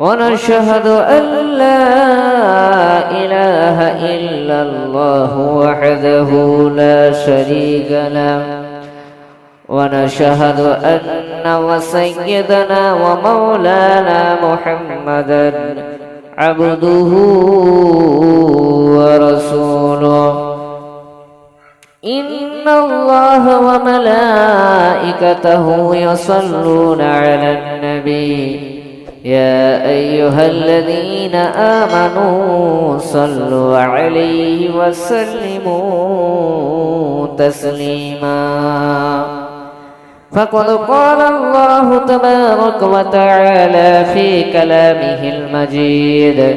ونشهد أن لا إله إلا الله وحده لا شريك له. ونشهد أن وسيدنا ومولانا محمدا عبده ورسوله. إن الله وملائكته يصلون على النبي. يا أيها الذين آمنوا صلوا عليه وسلموا تسليما. فقد قال الله تبارك وتعالى في كلامه المجيد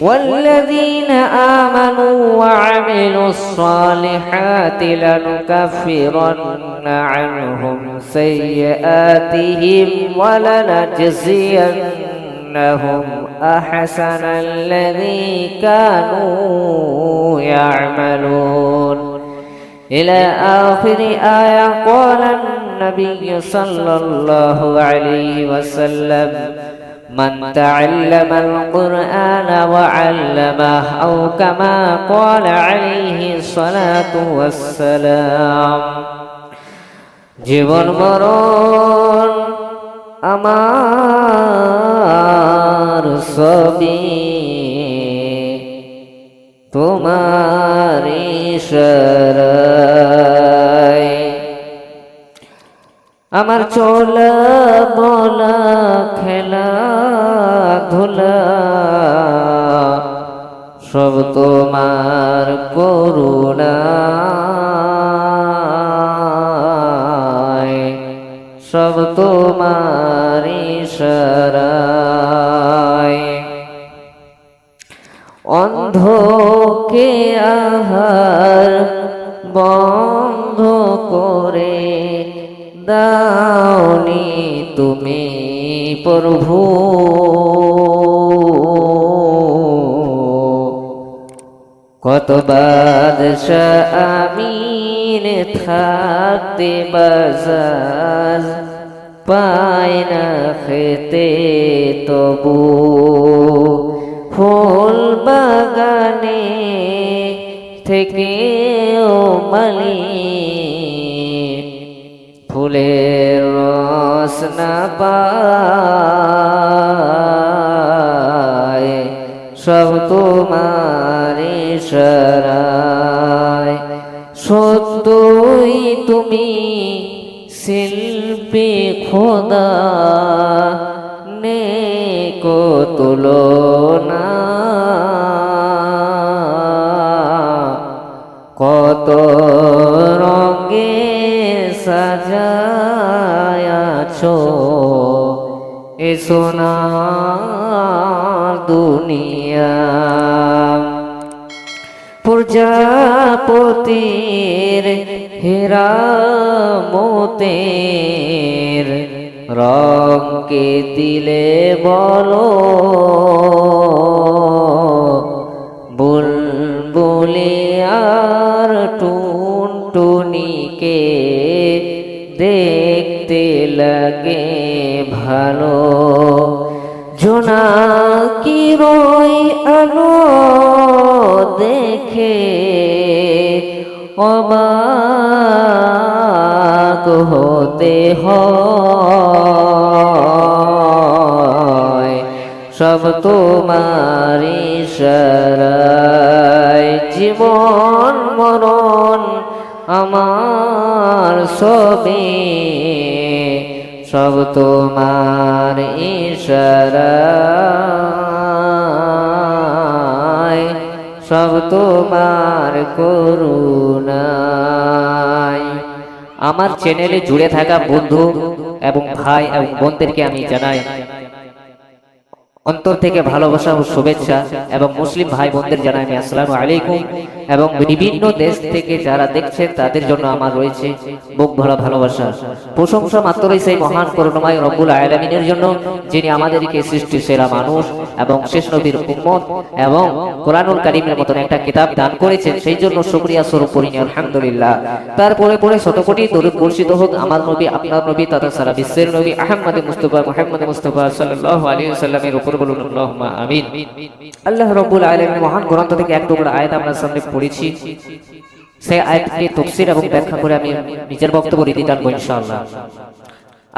والذين آمنوا وعملوا الصالحات لنكفرن عنهم سيئاتهم ولنجزينهم أحسن الذي كانوا يعملون. إلى آخر آية قال النبي صلى الله عليه وسلم من تعلم القرآن وعلمه أو كما قال عليه الصلاة والسلام জীবন মরণ আমার কত বাদশাহ আমিন থাকতে বাজার পায় না খেতে তবু ফুল বাগানে থেকেও মালি ফুলের রস না পায় সব তোমার ইশারায় সত্যই তুমি শিল্পী খোদা নে তুলনা। কত রঙে সাজায়াছ এ দুনিয়া। প্রজাপতির হেরা মোতের রঙকে দিলে বলো। বুলবুলি আর টুনটুনিকে দেখতে লাগে ভালো। জোনাকি দেখে অবাক হতে হয়। সব তোমার ইশারায় জীবন মরণ আমার সবে সব তোমার ইশারায় সব তোমার করুণায় আমার চ্যানেলে জুড়ে থাকা বন্ধু এবং ভাই এবং বোনদেরকে আমি জানাই অন্তর থেকে ভালোবাসা ও শুভেচ্ছা এবং মুসলিম ভাই বোনদের জানাই আমি আসসালামু আলাইকুম। এবং বিভিন্ন দেশ থেকে যারা দেখছেন, তাদের জন্য আমার রয়েছে বুক ভরা ভালোবাসা। প্রশংসা মাত্রই সেই মহান করুণাময় রব্বুল আলামিনের জন্য, যিনি আমাদেরকে সৃষ্টি সেরা মানুষ এবং শেষ নবীর উম্মত এবং কোরআনুল কারিমের মতন একটা কিতাব দান করেছেন, সেই জন্য শুকরিয়া স্বরূপ করি আলহামদুলিল্লাহ। তারপরে পরে শতকোটি দরুদ বর্ষিত হোক, আমার নবী, আপনার নবী, তথা সারা বিশ্বের নবী আহমদ মুস্তফা, মুহাম্মদ মুস্তফা সাল্লাল্লাহু আলাইহি ওয়াসাল্লামের উপর বলুন আল্লাহুম্মা আমিন। আল্লাহ রাব্বুল আলামিনের মহান গ্রন্থ থেকে এক টুকরা আয়াত আপনার সামনে পড়েছি। সেই আয়াতকে তাফসীর এবং ব্যাখ্যা করে আমি নিজের বক্তব্য রীতি টানবো ইনশাআল্লাহ।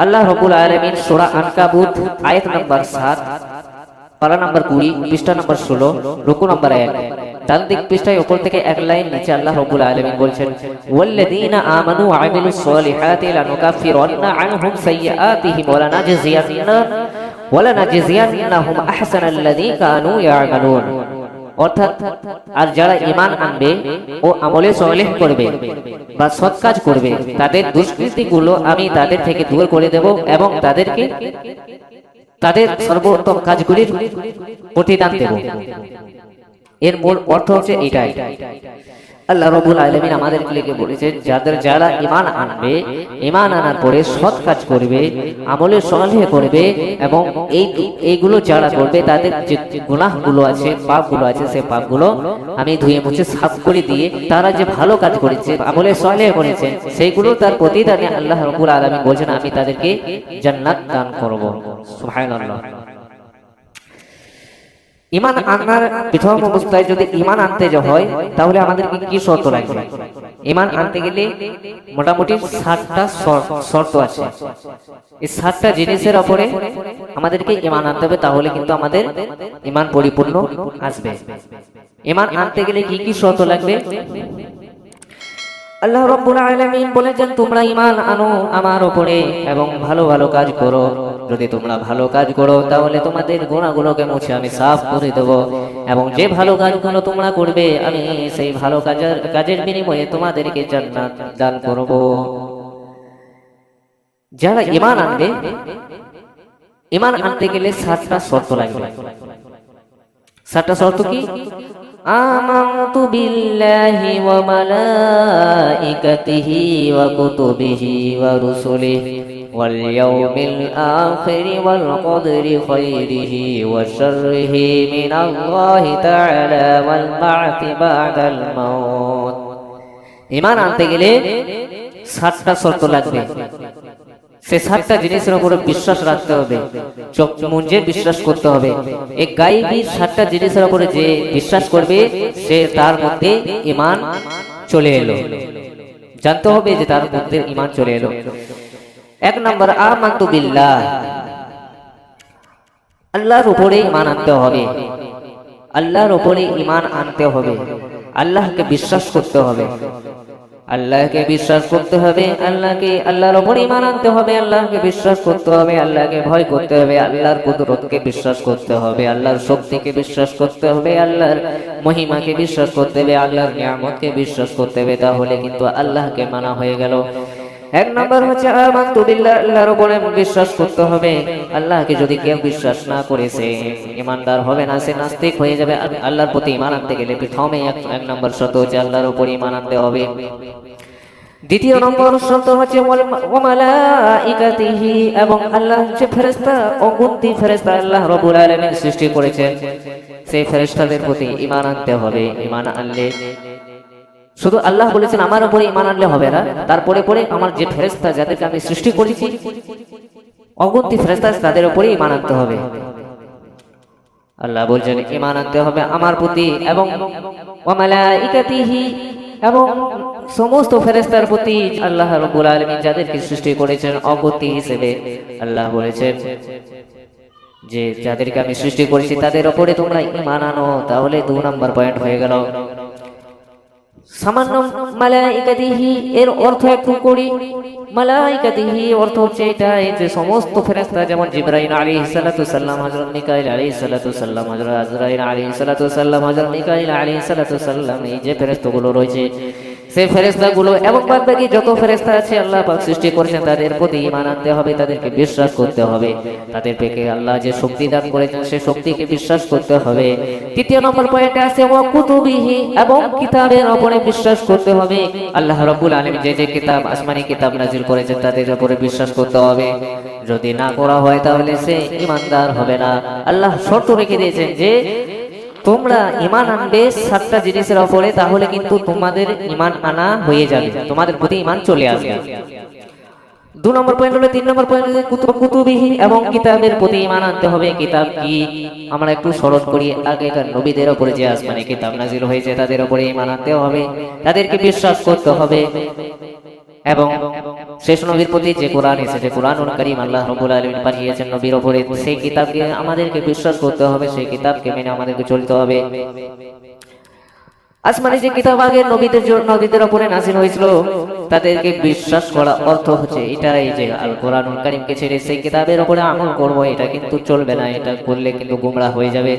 আল্লাহ রাব্বুল আলামিন সূরা আনকাবুত, আয়াত নাম্বার 7 পারা নাম্বার 20 পৃষ্ঠা নাম্বার 16 রুকু নাম্বার 1 ডান দিক পৃষ্ঠায় উপর থেকে এক লাইন নিচে আল্লাহ রাব্বুল আলামিন বলছেন, ওয়াল্লাযীনা আমানু ওয়া আমিলুস সালিহাতি লানুকাফিরান্না আনহুম সাইয়্যাতিহিম ওয়া লানাজজিয়ান্না অর্থাৎ, আর যারা ঈমান আনবে ও আমলে করবে বা সৎ কাজ করবে, তাদের আমি তাদের থেকে দূর করে দেব এবং তাদেরকে তাদের সর্বোত্তম কাজগুলির প্রতিদান দেব। এর মূল অর্থ হচ্ছে এটাই। আল্লাহ রবুল আলমিন আমাদেরকে লিখে বলেছেন যাদের যারা ইমান আনবে ইমান আনার পরে সৎ কাজ করবে আমলে সলেহ করবে এবং এই এইগুলো যারা করবে, তাদের যে গুনাহগুলো আছে, পাপগুলো আছে, সে পাপগুলো আমি ধুয়ে মুছে সাফ করে দিয়ে তারা যে ভালো কাজ করেছে আমলে সলেহ করেছে, সেইগুলো তার প্রতিদানে আল্লাহ রবুল আলমিন বলছেন, আমি তাদেরকে জান্নাত দান করব। সুবহানাল্লাহ। ইমান আনার প্রথম অবস্থায় যদি ইমান আনতে হয়, তাহলে আমাদেরকে কি শর্ত লাগবে? ইমান আনতে গেলে মোটামুটি ষাটটা শর্ত আছে। এই ষাটটা জিনিসের ওপরে আমাদেরকে ইমান আনতে হবে, তাহলে কিন্তু আমাদের ইমান পরিপূর্ণ আসবে। ইমান আনতে গেলে কি কি শর্ত লাগবে? আল্লাহ রব্বুল আলামিন বলেছেন, তোমরা ইমান আনো আমার উপরে এবং ভালো ভালো কাজ করো। যদি তোমরা ভালো কাজ করো তাহলে তোমাদের গুণাগুলোকে মুছে আমি সাফ করে দেব এবং যে ভালো কাজগুলো তোমরা করবে আমি সেই ভালো কাজের কাজের বিনিময়ে তোমাদেরকে জান্নাত দান করব যারা ঈমান আনবে ঈমান আনতে গেলে সাতটা শর্ত লাগবে সাতটা শর্ত কি آمنت بالله وملائكته وكتبه ورسله واليوم الآخر والقدر خيره وشره من الله تعالى والبعث بعد الموت ইমান আনতে গেলে সাতটা শর্ত লাগবে সে সাতটা জিনিসের উপরে বিশ্বাস রাখতে হবে চোখ মুঞ্জে বিশ্বাস করতে হবে এই গাইবি সাতটা জিনিসের উপরে যে বিশ্বাস করবে সে তার মধ্যে ইমান চলে এলো জানতে হবে যে তার মধ্যে ইমান চলে এলো এক নম্বর, আমান্তু বিল্লাহ। আল্লাহর উপরে ইমান আনতে হবে। আল্লাহর উপরে ইমান আনতে হবে। আল্লাহকে বিশ্বাস করতে হবে। আল্লাহকে বিশ্বাস করতে হবে। আল্লাহকে, আল্লাহর ওপর ইমান আনতে হবে। আল্লাহকে বিশ্বাস করতে হবে। আল্লাহকে ভয় করতে হবে। আল্লাহর কুদরতকে বিশ্বাস করতে হবে। আল্লাহর শক্তিকে বিশ্বাস করতে হবে। আল্লাহর মহিমাকে বিশ্বাস করতে হবে। আল্লাহর নিয়ামতকে বিশ্বাস করতে হবে। তাহলে কিন্তু আল্লাহকে মানা হয়ে গেল। এক নম্বর হচ্ছে আল্লাহর উপরে বিশ্বাস করতে হবে। আল্লাহকে যদি কেউ বিশ্বাস না করে, সে ইমানদার হবে না, সে নাস্তিক হয়ে যাবে। আল্লাহর প্রতি ইমান আনতে গেলে প্রথমে এক নম্বর শর্ত হচ্ছে আল্লাহর উপর ইমান আনতে হবে। দ্বিতীয় নম্বর শর্ত হচ্ছে এবং আল্লাহ যে ফেরেশতা অগুন্তি ফেরেশতা আল্লাহ রাব্বুল আলামিন সৃষ্টি করেছেন। সেই ফেরেশতাদের প্রতি ঈমান আনতে হবে। ঈমান আনলে শুধু আল্লাহ বলেছেন, আমার উপরে ইমান আনলে হবে না। তারপরে পরে আমার যে ফেরেস্তা যাদেরকে আমি সৃষ্টি করেছি, অগন্তি ফেরেস্তা তাদের উপরে ইমান আনতে হবে। আল্লাহ বলছেন ইমান আনতে হবে আমার প্রতি এবং এবং সমস্ত ফেরেস্তার প্রতি আল্লাহ রব্বুল আলামিন যাদেরকে সৃষ্টি করেছেন অগতি হিসেবে। আল্লাহ বলেছেন যে, যাদেরকে আমি সৃষ্টি করেছি তাদের ওপরে তোমরা ইমান আনো। তাহলে দু নম্বর পয়েন্ট হয়ে গেল। সামান্য মালাইকাতিহি, এর অর্থ একটু করি। মালাইকাতিহি অর্থ হচ্ছে এটা যে সমস্ত ফেরেস্তা যেমন জিবরাইল আলী সালাতু সাল্লাম হজরত মিকাইল আলী সালাতু সাল্লাম হজরত আজরাইল আলী সালাতু সাল্লাম হজরত মিকাইল আলী সালাতু সাল্লাম এই যে ফেরেস্তগুলো রয়েছে। সেই ফেরেশতাগুলো এবং বাদ বাকি যত ফেরেশতা আছে, আল্লাহ পাক সৃষ্টি করেছেন, তাদের প্রতি ঈমান আনতে হবে, তাদেরকে বিশ্বাস করতে হবে। তাদের পেকে আল্লাহ যে শক্তি দান করেছেন, সেই শক্তিকে বিশ্বাস করতে হবে। তৃতীয় নম্বর পয়েন্টে আছে, ওয়া কুতুবিহি, এবং কিতাবের উপরে বিশ্বাস করতে হবে। আল্লাহ রাব্বুল আলামিন যে যে কিতাব, আসমানি কিতাব নাজিল করেছেন, তাদের উপরে বিশ্বাস করতে হবে। যদি না করা হয়, তাহলে সে ঈমানদার হবে না। আল্লাহ শর্ত রেখে দিয়েছেন যে তোমরা ইমান আনবে সাতটা জিনিসের উপরে তাহলে কিন্তু তোমাদের ইমান আনা হয়ে যাবে, তোমাদের প্রতি ইমান চলে আসবে। দু নম্বর পয়েন্ট হলো, তিন নম্বর পয়েন্ট কুতুবিহি এবং কিতাবের প্রতি ইমান আনতে হবে। কিতাব কি? আমরা একটু স্মরণ করি, আগেকার নবীদের উপরে যে আসমানি কিতাব নাজিল হয়েছে, তাদের উপরে ইমান আনতে হবে, তাদেরকে বিশ্বাস করতে হবে। এবং শেষ নবীর প্রতি যে কোরআন এসেছে কোরআনুল করিম আল্লাহ রবুল আলমিন পাঠিয়েছেন নবীর ওপরে। সেই কিতাবকে আমাদেরকে বিশ্বাস করতে হবে, সেই কিতাবকে মেনে আমাদেরকে চলতে হবে। যে কিতাব আগে নবীদের নবীদের ওপরে হয়েছিল, তাদেরকে বিশ্বাস করা অর্থ হচ্ছে, এটাই যে আল ছেড়ে সেই কিতাবের ওপরে আমল করব, এটা কিন্তু চলবে না, এটা করলে কিন্তু গুমরা হয়ে যাবে।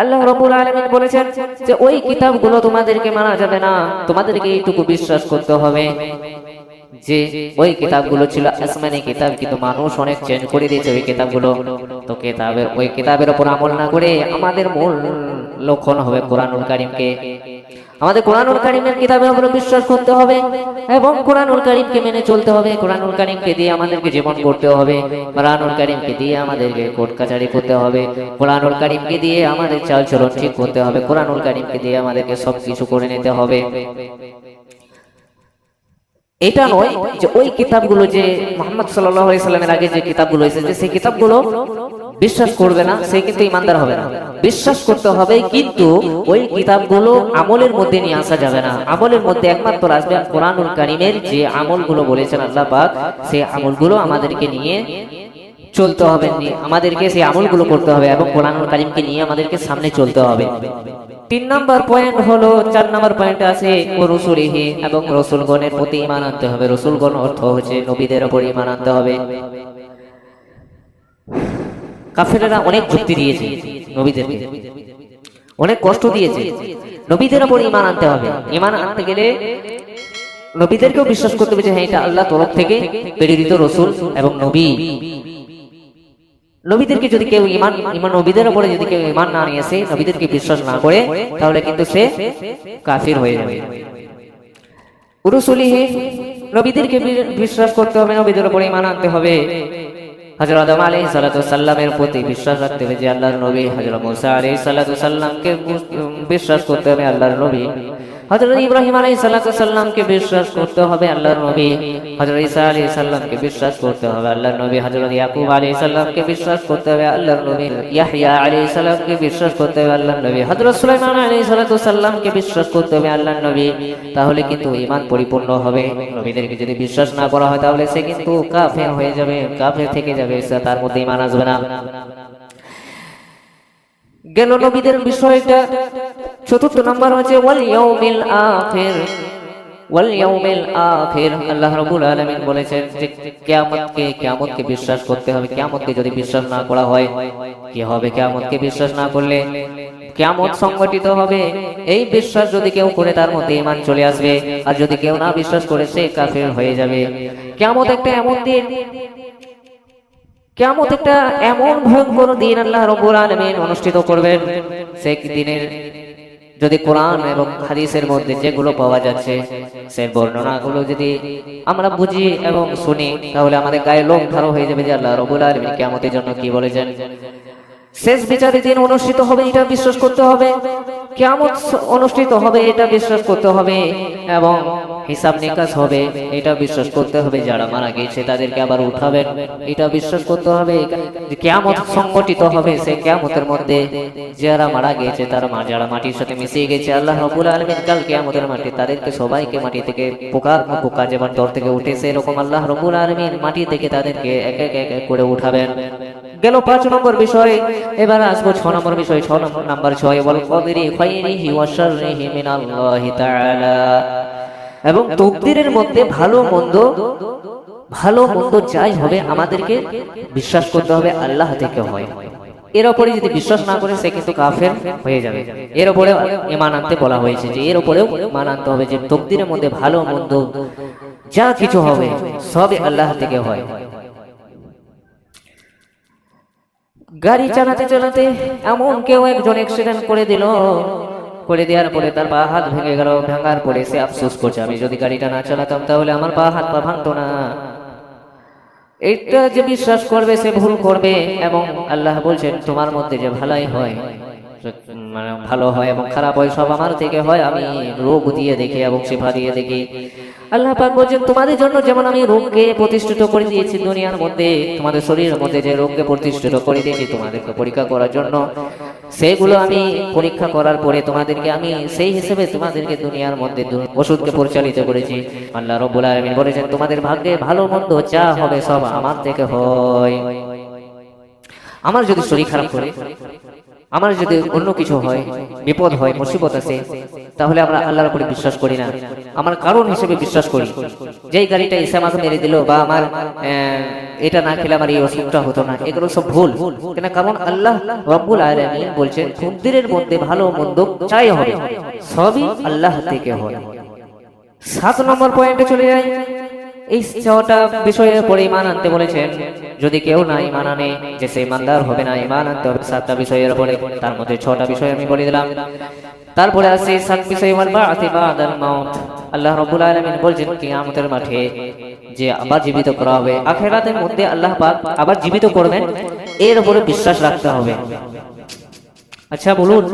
আল্লাহ রবুল আলমিন বলেছেন যে, ওই কিতাবগুলো তোমাদেরকে মানা যাবে না, তোমাদেরকে এইটুকু বিশ্বাস করতে হবে। যে ওই কিতাবগুলো ছিল আসমানি কিতাব, কিন্তু মানুষ অনেক চেঞ্জ করে দিয়েছে ওই কিতাবগুলো। তো কিতাবের, ওই কিতাবের উপর আমল না করে আমাদের মূল লক্ষণ হবে কোরআনুল কারিমকে। আমাদের কোরআনুল কারিমের কিতাবের উপর বিশ্বাস করতে হবে এবং কোরআনুল কারিমকে মেনে চলতে হবে। কোরআনুল কারিমকে দিয়ে আমাদেরকে জীবন করতে হবে। কোরআনুল কারিমকে দিয়ে আমাদেরকে কোর্ট কাচারি করতে হবে। কোরআনুল কারিমকে দিয়ে আমাদের চালচলন ঠিক করতে হবে। কোরআনুল কারিমকে দিয়ে আমাদেরকে সব কিছু করে নিতে হবে। এটা নয় যে ওই কিতাবগুলো যে মোহাম্মদ সাল্লামের আগে যে কিতাবগুলো এসেছে সেই কিতাবগুলো বিশ্বাস করবে না, সে কিন্তু ইমানদার হবে না। বিশ্বাস করতে হবে কিন্তু ওই কিতাবগুলো আমলের মধ্যে নিয়ে আসা যাবে না। আমলের মধ্যে একমাত্র আসবে কোরআনুল কারিমের যে আমলগুলো বলেছেন আল্লাহ পাক, সেই আমলগুলো আমাদেরকে নিয়ে চলতে হবে। আমাদেরকে সেই আমলগুলো করতে হবে এবং কোরআনুল কারিমকে নিয়ে আমাদেরকে সামনে চলতে হবে। তিন নম্বর পয়েন্ট হলো, চার নম্বর পয়েন্ট আছে রসুলিহি এবং রসুলগণের প্রতি ইমান আনতে হবে। রসুলগণ অর্থ হচ্ছে নবীদের ওপর ইমান আনতে হবে। কাফেরেরা অনেক যুক্তি দিয়েছে নবীদেরকে। অনেক কষ্ট দিয়েছে। নবীদের ওপর ইমান আনতে হবে। ইমান আনতে গেলে নবীদেরকেও বিশ্বাস করতে হবে যে হ্যাঁ এটা আল্লাহ তরফ থেকে প্রেরিত রসুল এবং নবী। নবীদেরকে যদি কেউ ইমান ইমান নবীদের উপরে যদি কেউ ইমান না নিয়ে আসে নবীদেরকে বিশ্বাস না করে, তাহলে কিন্তু সে কাফির হয়ে যাবে। নবীদেরকে বিশ্বাস করতে হবে, নবীদের উপরে ইমান আনতে হবে। হযরত আদম আলাইহিস সালাতু সাল্লামের প্রতি বিশ্বাস রাখতে হবে যে আল্লাহর নবী হযরত মুসা সালাতু বিশ্বাস করতে হবে আল্লাহর নবী। হযরত ইব্রাহিম আলাইহিস সালাতু সাল্লামকে বিশ্বাস করতে হবে আল্লাহর নবী। হযরত ঈসা আলাইহিস সালামকে বিশ্বাস করতে হবে আল্লাহর নবী। হযরত ইয়াকুব আলাইহিস সালামকে বিশ্বাস করতে হবে আল্লাহর নবী। ইয়াহইয়া আলাইহিস সালামকে বিশ্বাস করতে হবে আল্লাহর নবী। হযরত সুলাইমান সালাতু বিশ্বাস করতে হবে আল্লাহর নবী। তাহলে কিন্তু ইমান পরিপূর্ণ হবে। নবীদেরকে যদি বিশ্বাস না করা হয় তাহলে সে কিন্তু কাফের হয়ে যাবে, কাফের থেকে সে তার মধ্যে ঈমান আসবে না। গেল নবীদের বিষয়টা, চতুর্থ নাম্বার হচ্ছে আখির আখির আল্লাহ রাব্বুল আলামিন বলেছেন যে, কিয়ামতকে কিয়ামতকে বিশ্বাস করতে হবে। কিয়ামতকে যদি বিশ্বাস না করা হয়, কি হবে কিয়ামতকে বিশ্বাস না করলে? কিয়ামত সংগঠিত হবে। এই বিশ্বাস যদি কেউ করে, তার মধ্যে ঈমান চলে আসবে। আর যদি কেউ না বিশ্বাস করে, সে কাফের হয়ে যাবে। কিয়ামত একটা এমন দিন কেমন একটা এমন ভয়ঙ্কর দিন আল্লাহ রবুল আলমিন অনুষ্ঠিত করবেন। সেই দিনের যদি কোরআন এবং হাদিসের মধ্যে যেগুলো পাওয়া যাচ্ছে, সেই বর্ণনাগুলো যদি আমরা বুঝি এবং শুনি, তাহলে আমাদের গায়ে লোক ধারো হয়ে যাবে যে আল্লাহ রবুল আলমিন কেমতের জন্য কি বলেছেন। শেষ বিচারের দিন অনুষ্ঠিত হবে, এটা বিশ্বাস করতে হবে। কেমন অনুষ্ঠিত হবে, এটা বিশ্বাস করতে হবে। এবং হিসাব নিকাশ হবে, এটা বিশ্বাস করতে হবে। যারা মারা গিয়েছে, তাদেরকে আবার উঠাবেন, এটা বিশ্বাস করতে হবে। কেয়ামত সংগঠিত হবে সে কেয়ামতের মধ্যে যারা মারা গিয়েছে, তারা যারা মাটির সাথে মিশিয়ে গেছে, আল্লাহ রবুল আলমিন কাল কেয়ামতের মাটি তাদেরকে সবাইকে মাটি থেকে পোকা পোকা যেমন দর থেকে উঠেছে, এরকম আল্লাহ রবুল আলমিন মাটি থেকে তাদেরকে এক এক এক করে উঠাবেন। গেল পাঁচ নম্বর বিষয়। এবার আসব ছ নম্বর বিষয়। ছ নম্বর নাম্বার ছয়, বল কদরি খাইরিহি ওয়া শাররিহি মিনাল্লাহি তাআলা। এবং তকদিরের মধ্যে ভালো মন্দ ভালো মন্দ যাই হবে আমাদেরকে বিশ্বাস করতে হবে, আল্লাহ থেকে হয়। এর ওপরে যদি বিশ্বাস না করে, সে কিন্তু কাফের হয়ে যাবে। এর ওপরে ইমান আনতে বলা হয়েছে যে, এর ওপরেও ইমান আনতে হবে যে, তকদিরের মধ্যে ভালো মন্দ যা কিছু হবে, সবই আল্লাহ থেকে হয়। গাড়ি চালাতে চালাতে এমন কেউ একজন অ্যাক্সিডেন্ট করে দিল। করে দেওয়ার পরে তার পা হাত ভেঙে গেল, ভাঙার পরে সে আফসোস করছে, আমি যদি গাড়িটা না চালাতাম তাহলে আমার পা হাত পা ভাঙতো না। এটা যে বিশ্বাস করবে, সে ভুল করবে এবং আল্লাহ বলছেন, তোমার মধ্যে যে ভালাই হয় মানে ভালো হয় এবং খারাপ হয়, সব আমার থেকে হয়, আমি রোগ দিয়ে দেখি এবং শিফা দিয়ে দেখি। আল্লাহ পাক বলছেন, তোমাদের জন্য যেমন আমি রোগকে প্রতিষ্ঠিত করে দিয়েছি দুনিয়ার মধ্যে, তোমাদের শরীরের মধ্যে যে রোগকে প্রতিষ্ঠিত করে দিয়েছি তোমাদেরকে পরীক্ষা করার জন্য, সেগুলো আমি পরীক্ষা করার পরে তোমাদেরকে আমি সেই হিসেবে তোমাদেরকে দুনিয়ার মধ্যে ওষুধকে পরিচালিত করেছি। আল্লাহ রব্বুল আলামিন বলেছেন, তোমাদের ভাগ্যে ভালো মন্দ যা হবে সব আমার থেকে হয়। আমার যদি শরীর খারাপ করে আমার যদি অন্য কিছু হয়, বিপদ হয়, মুসিবত আছে তাহলে আমরা আল্লাহর উপরে বিশ্বাস করি না। আমার কারণ হিসেবে বিশ্বাস করি। যেই গাড়িটা এসে আমাকে মেরে দিল বা আমার এটা না খেলে আমার এই অসুখটা হতো না, এগুলো সব ভুল। কেন? কারণ আল্লাহ রব্বুল আলামিন বলছেন মন্দিরের মধ্যে ভালো মন্দ চাই হবে, সবই আল্লাহ থেকে হয়। সাত নম্বর পয়েন্টে চলে যাই। এই ছটা বিষয়ের পরে ইমান আনতে বলেছেন। যদি কেউ না ইমান আনে, যে সে ইমানদার হবে না ইমান আনতে হবে সাতটা বিষয়ের পরে তার মধ্যে ছটা বিষয় আমি বলে দিলাম। তারপরে আছে সাত বিষয় আল্লাহ রাব্বুল আলামিন বলছেন, কিয়ামতের মাঠে যে আবার জীবিত করা হবে, আখিরাতের মধ্যে আল্লাহ পাক আবার জীবিত করবেন, এর উপরে বিশ্বাস রাখতে হবে। আচ্ছা বলুন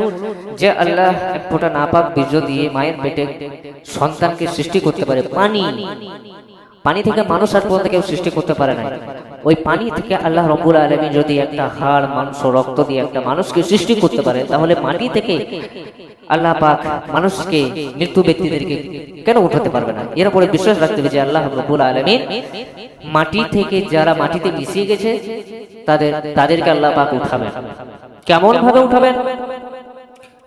যে আল্লাহ এক ফোঁটা নাপাক বীর্য দিয়ে মায়ের পেটে সন্তানকে সৃষ্টি করতে পারে, পানি। পানি থেকে মানুষ আর পর্যন্ত কেউ সৃষ্টি করতে পারে না ওই পানি থেকে আল্লাহ রব্বুল আলমী যদি একটা হাড় মাংস রক্ত দিয়ে একটা মানুষকে সৃষ্টি করতে পারে তাহলে মাটি থেকে আল্লাহ পাক মানুষকে মৃত্যু ব্যক্তিদেরকে কেন উঠাতে পারবে না? এর উপরে বিশ্বাস রাখতে হবে যে আল্লাহ রব্বুল আলমিন মাটি থেকে যারা মাটিতে মিশিয়ে গেছে তাদের তাদেরকে আল্লাহ পাক উঠাবেন। কেমন ভাবে উঠাবেন?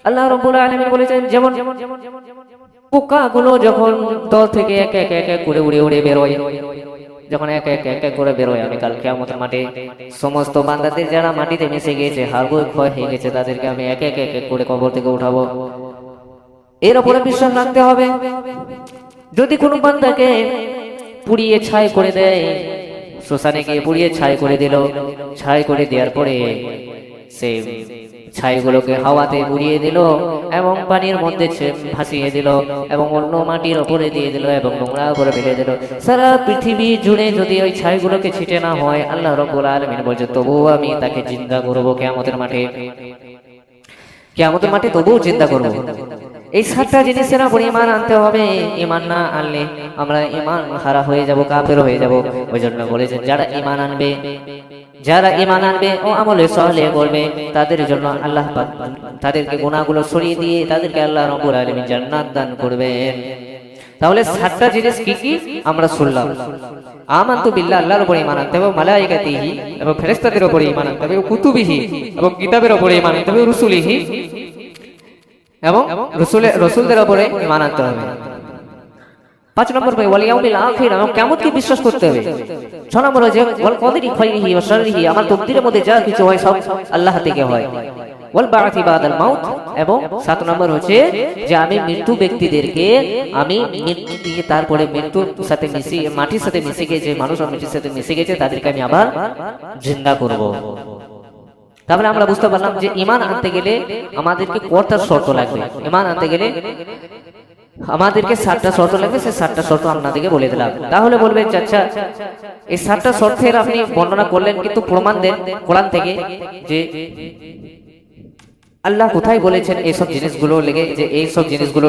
আল্লাহ রব্বুল আলামিন বলেছেন যেমন যেমন যেমন যেমন পোকাগুলো যখন দল থেকে এক এক এক এক করে উড়ে উড়ে বেরোয়, যখন এক এক এক এক করে বেরোয় আমি কাল কেয়ামতের মাঠে, সমস্ত বান্দাদের যারা মাটিতে মিশে গিয়েছে, হাড়গোড় ক্ষয় হয়ে গেছে, তাদেরকে আমি এক এক এক এক করে কবর থেকে উঠাবো। এর উপরে বিশ্বাস রাখতে হবে। যদি কোনো বান্দাকে পুড়িয়ে ছাই করে দেয়, শ্মশানে গিয়ে পুড়িয়ে ছাই করে দিল, ছাই করে দেওয়ার পরে সে ছাইগুলোকে হাওয়াতে উড়িয়ে দিল এবং পানির মধ্যে ভাসিয়ে দিল এবং অন্য মাটির ওপরে দিয়ে দিল এবং নোংরা উপরে ফেলে দিল। সারা পৃথিবী জুড়ে যদি ওই ছাইগুলোকে ছিটে না হয়, আল্লাহ রব্বুল আলামিন বলছে, তবুও আমি তাকে চিন্তা করব কেয়ামতের মাঠে। কেয়ামতের মাঠে তবুও চিন্তা করব। এই সাতটা জিনিসের উপর ইমান আনতে হবে। ইমান না আনলে আমরা ইমান হারা হয়ে যাব, কাফের হয়ে যাব। ওই জন্য বলেছেন, যারা ইমান আনবে, যারা ইমান আনবে ও আমলে সহলে করবে, তাদের জন্য আল্লাহ তাদেরকে গুনাহগুলো সরিয়ে দিয়ে তাদেরকে আল্লাহ রব্বুল আলামিন জান্নাত দান করবেন। তাহলে সাতটা জিনিস কি কি? আমরা শুনলাম। আমান্তু বিল্লাহ, আল্লাহর উপরে ঈমান আনতে হবে মালাইকাতিহি এবং ফেরেশতাদের উপরে ঈমান আনতে হবে কুতুবিহি, এবং কিতাবের উপরে ঈমান আনতে হবে রুসুলিহি। এবং রসুলে রসুলদের উপরে ঈমান আনতে হবে। পাঁচ নম্বর ভাই ওয়াল ইয়াউমিল আখির এবং বিশ্বাস করতে হবে? ছ নম্বর হচ্ছে ওয়াল কদরি খাইরিহি ওয়া শাররিহি আমার তকদিরের মধ্যে যা কিছু হয় সব আল্লাহ থেকে হয়। ওয়াল বাআতি বাদাল মাউত এবং সাত নম্বর হচ্ছে যে আমি মৃত্যু ব্যক্তিদেরকে আমি মৃত্যু দিয়ে তারপরে মৃত্যুর সাথে মিশিয়ে মাটির সাথে মিশে গিয়ে যে মানুষ আর মাটির সাথে মিশে গেছে তাদেরকে আমি আবার জিন্দা করব। তাহলে আমরা বুঝতে পারলাম যে ইমান আনতে গেলে আমাদেরকে কটা শর্ত লাগবে? ইমান আনতে গেলে আমাদেরকে সাতটা শর্ত লাগবে সেই সাতটা শর্ত আপনাদেরকে বলে দিলাম। তাহলে বলবেন আচ্ছা এই সাতটা শর্তের আপনি বর্ণনা করলেন, কিন্তু প্রমাণ দেন কোরআন থেকে যে আল্লাহ কোথায় বলেছেন এইসব জিনিসগুলো লেগে, যে এইসব জিনিসগুলো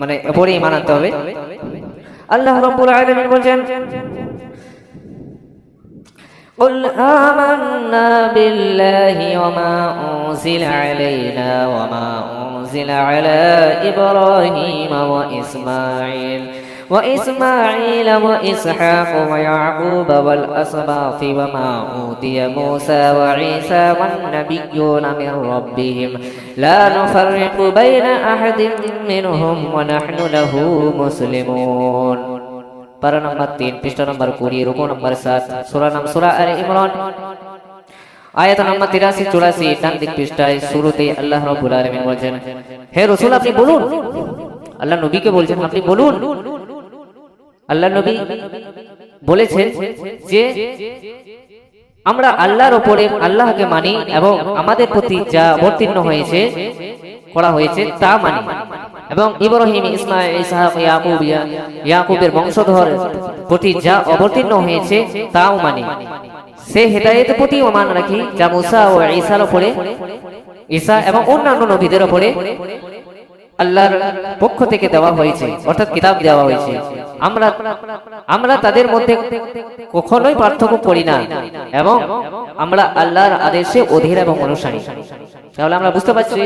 মানে পরে ইমান আনতে হবে? আল্লাহ রাব্বুল আলামিন বলছেন قل آمنا بالله وما أنزل علينا وما أنزل على إبراهيم وإسماعيل وإسماعيل وإسحاق ويعقوب والأسباط وما أوتي موسى وعيسى والنبيون من ربهم. لا نفرق بين أحد منهم ونحن له مسلمون. পারা নাম্বার তিন, পৃষ্ঠা নাম্বার কুড়ি, রুকু নাম্বার সাত সুরা নাম সুরা আরে ইমরান। আয়াত নাম্বার তিরাশি, চুরাশি, ডান দিক পৃষ্ঠায় আল্লাহ আলামিন বলছেন, হে রসুল, আপনি বলুন। আল্লাহ নবীকে বলছেন, আপনি বলুন। আল্লাহ নবী বলেছেন যে, আমরা আল্লাহর ওপরে আল্লাহকে মানি এবং আমাদের প্রতি যা অবতীর্ণ হয়েছে, করা হয়েছে তা মানি। এবং ইব্রাহিম ইসমাইল ইসহাক, ইয়াকুব ইয়াকুবের বংশধর প্রতি যা অবতীর্ণ হয়েছে তাও মানি। সে হেদায়েতের প্রতি মান রাখি যা মুসা ও ঈসার উপরে ঈসা এবং অন্যান্য নবীদের উপরে আল্লাহর পক্ষ থেকে দেওয়া হয়েছে, অর্থাৎ কিতাব দেওয়া হয়েছে। আমরা আমরা তাদের মধ্যে কখনোই পার্থক্য করি না এবং আমরা আল্লাহর আদেশে অধীর এবং অনুসারী। তাহলে আমরা বুঝতে পারছি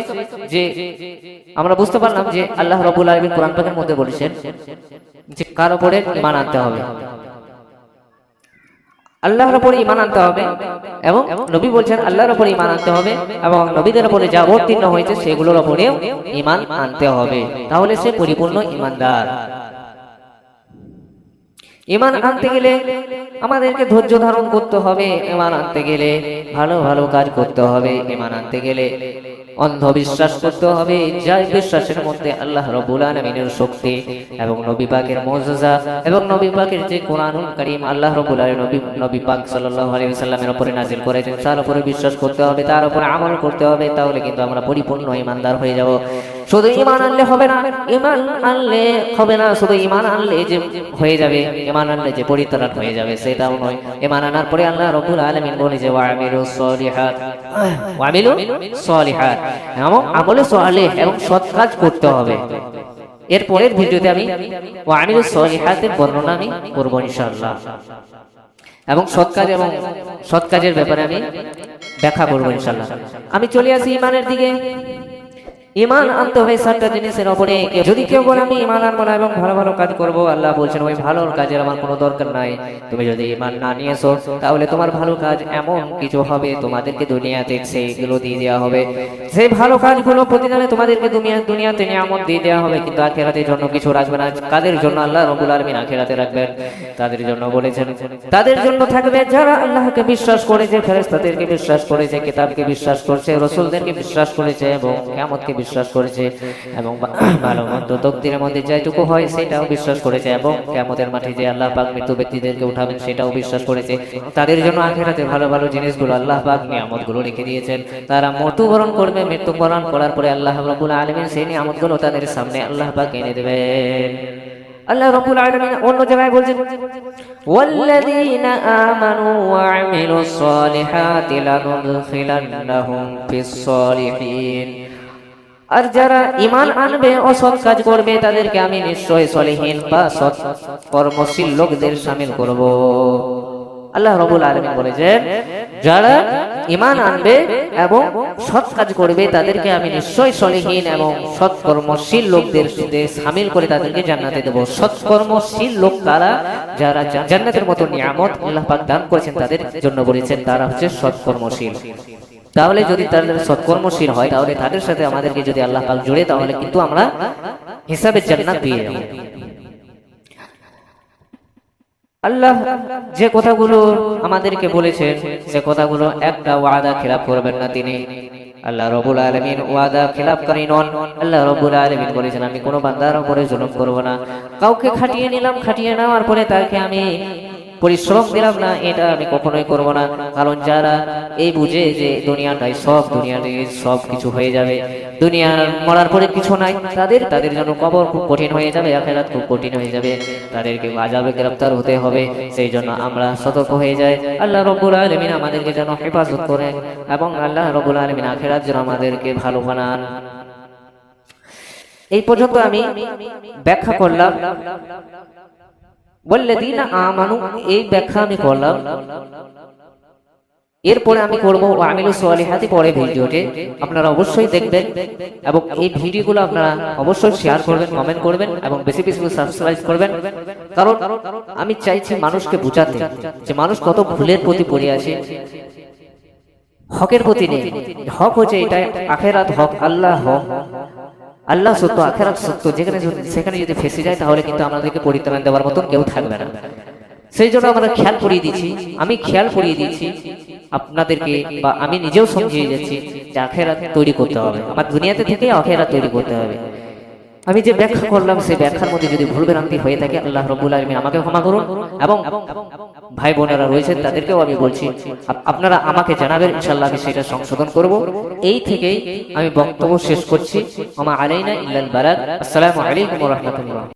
যে আমরা বুঝতে পারলাম যে আল্লাহ রবুল আলমী কোরআন পাকের মধ্যে বলেছেন যে কার উপরে ইমান আনতে হবে? আল্লাহর উপরে ইমান আনতে হবে এবং নবী বলছেন আল্লাহর উপরে ইমান আনতে হবে এবং নবীদের উপরে যা অবতীর্ণ হয়েছে সেগুলোর উপরেও ইমান আনতে হবে। তাহলে সে পরিপূর্ণ ইমানদার ইমান আনতে গেলে আমাদেরকে ধৈর্য ধারণ করতে হবে, ইমান আনতে গেলে ভালো ভালো কাজ করতে হবে, ইমান আনতে গেলে অন্ধবিশ্বাস করতে হবে যার বিশ্বাসের মধ্যে আল্লাহ রবুল আলমিনের শক্তি এবং নবী পাকের মৌজা এবং নবী পাকের যে কোরআনুল করিম আল্লাহ রবুল নবী নবী পাক সাল্লাহ আলী সাল্লামের উপরে নাজিল করেছেন, তার উপরে বিশ্বাস করতে হবে, তার উপরে আমল করতে হবে, তাহলে কিন্তু আমরা পরিপূর্ণ ইমানদার হয়ে যাব। শুধু ইমান আনলে হবে না ইমান আনলে হবে না, শুধু ইমান আনলে যে হয়ে যাবে ইমান আনলে যে পরিত্রাণ হয়ে যাবে, সেটাও নয়। ইমান আনার পরে আল্লাহ রব্বুল আলামিন বলে যে, ওয়ামিলু সলিহাত। ওয়ামিলু সলিহাত। এবং আমলে সালেহ এবং সৎ কাজ করতে হবে। এর পরের ভিডিওতে আমি ওয়ামিলু সলিহাতের বর্ণনা আমি করব ইনশাআল্লাহ। এবং সৎ কাজ এবং সৎ কাজের ব্যাপারে আমি ব্যাখ্যা করব ইনশাআল্লাহ। আমি চলে আসি ইমানের দিকে। ইমান আনতে হবে সাতটা জিনিসের ওপরে। যদি কেউ বলে, আমি ইমান আনব না এবং ভালো ভালো কাজ করব আল্লাহ বলছেন, ওই ভালো কাজের আমার কোনো দরকার নাই। তুমি যদি ইমান না নিয়ে এসো তাহলে তোমার ভালো কাজ এমন কিছু হবে তোমাদেরকে দুনিয়াতে সেইগুলো দিয়ে দেওয়া হবে। সেই ভালো কাজগুলো প্রতিদিনে তোমাদেরকে দুনিয়া দুনিয়াতে নিয়ামত দিয়ে দেওয়া হবে, কিন্তু আখেরাতের জন্য কিছু রাখবে না। কাদের জন্য আল্লাহ রবুল আলমিন আখেরাতে রাখবেন? তাদের জন্য বলেছেন, তাদের জন্য থাকবে যারা আল্লাহকে বিশ্বাস করেছে ফেরেস্তাদেরকে বিশ্বাস করেছে, কিতাবকে বিশ্বাস করছে, রসুলদেরকে বিশ্বাস করেছে এবং কেমতকে বিশ্বাস করেছে এবং ভালো মন্দ তকদিরের মধ্যে যেটুকু হয় সেটাও বিশ্বাস করেছে এবং কেমতের মাঠে যে আল্লাহ পাক মৃত্যু ব্যক্তিদেরকে উঠাবেন সেটাও বিশ্বাস করেছে। তাদের জন্য আখেরাতে ভালো ভালো জিনিসগুলো আল্লাহ পাক নিয়ামতগুলো রেখে দিয়েছেন। তারা মৃত্যুবরণ করবে, মৃত্যুবরণ করার পরে আল্লাহ রবুল আলমিন সেই নিয়ামতগুলো তাদের সামনে আল্লাহ পাক এনে দেবেন। আল্লাহ রব্বুল আলামিন অন্য জায়গায় বলছেন, ওয়াল্লাযীনা আমানু ওয়া আমিলুস সালিহাতি লানুদখিলান্নাহুম ফিস আর যারা ইমান আনবে ও সৎ কাজ করবে, তাদেরকে আমি নিশ্চয় সলিহীন বা সৎ কর্মশীল লোকদের সামিল করব। আল্লাহ রবুল আলমিন বলেছেন, যারা ইমান আনবে এবং সৎ কাজ করবে, তাদেরকে আমি নিশ্চয় সলিহীন এবং সৎ কর্মশীল লোকদের সামিল করে তাদেরকে জান্নাতে দেবো। সৎ কর্মশীল লোক তারা, যারা জান্নাতের মতো নিয়ামত আল্লাহ পাক দান করেছেন, তাদের জন্য বলেছেন, তারা হচ্ছে সৎ কর্মশীল। তাহলে যদি তাদের সৎকর্মশীল হয়, তাহলে তাদের সাথে আমাদেরকে যদি আল্লাহ পাক জুড়ে, তাহলে কিন্তু আমরা হিসাবে জান্নাত পেয়ে যাব। আল্লাহ যে কথাগুলো আমাদেরকে বলেছেন, সে কথাগুলো একটা ওয়াদা খেলাপ করবেন না তিনি। আল্লাহ রবুল আলমিন ওয়াদা খেলাপকারী নন। আল্লাহ রবুল আলমিন বলেছেন, আমি কোনো বান্দার উপরে জুলুম করব না। কাউকে খাটিয়ে নিলাম, খাটিয়ে নেওয়ার পরে তাকে আমি পরিশ্রম দিলাম না, এটা আমি কখনোই করব না। কারণ যারা এই বুঝে যে দুনিয়াটাই সব দুনিয়াতে সব কিছু হয়ে যাবে, দুনিয়ার মরার পরে কিছু নাই, তাদের তাদের জন্য কবর খুব কঠিন হয়ে যাবে, আখেরাত খুব কঠিন হয়ে যাবে। তাদেরকে আজাবে গ্রেফতার হতে হবে, সেই জন্য আমরা সতর্ক হয়ে যাই। আল্লাহ রব্বুল আলমিন আমাদেরকে যেন হেফাজত করেন এবং আল্লাহ রব্বুল আলমিন আখেরাত যেন আমাদেরকে ভালো বানান। এই পর্যন্ত আমি ব্যাখ্যা করলাম। বললে দিন আমানু, এই ব্যাখ্যা আমি করলাম। এরপরে আমি করব আমিলু সোয়ালিহাতি পরে ভিডিওতে। আপনারা অবশ্যই দেখবেন এবং এই ভিডিওগুলো আপনারা অবশ্যই শেয়ার করবেন কমেন্ট করবেন এবং বেশি বেশি সাবস্ক্রাইব করবেন। কারণ আমি চাইছি মানুষকে বুঝাতে যে মানুষ কত ভুলের প্রতি পড়ে আছে। হকের প্রতি নেই। হক হচ্ছে এটা আখেরাত হক আল্লাহ হক। আল্লাহ সত্য, আখেরাত সত্য, যেখানে সেখানে যদি ফেসে যায়, তাহলে কিন্তু আমাদেরকে পরিত্রাণ দেওয়ার মতন কেউ থাকবে না। সেই জন্য আমরা খেয়াল করিয়ে দিচ্ছি আমি খেয়াল করিয়ে দিচ্ছি আপনাদেরকে বা আমি নিজেও সমঝিয়ে যাচ্ছি যে আখেরাত তৈরি করতে হবে। আমার দুনিয়াতে থেকে আখেরাত তৈরি করতে হবে। আমি যে ব্যাখ্যা করলাম, সেই ব্যাখ্যার মধ্যে যদি ভুল ভ্রান্তি হয়ে থাকে, আল্লাহ রবুল আলমিন আমাকে ক্ষমা করুন এবং ভাই বোনেরা রয়েছেন, তাদেরকেও আমি বলছি, আপ- আপনারা আমাকে জানাবেন ইনশাল্লাহ আমি সেটা সংশোধন করব। এই থেকেই আমি বক্তব্য শেষ করছি। আমার আলাইনা ইল্লাল বারাত আসসালামু আলাইকুম রাহমাতুল্লাহ।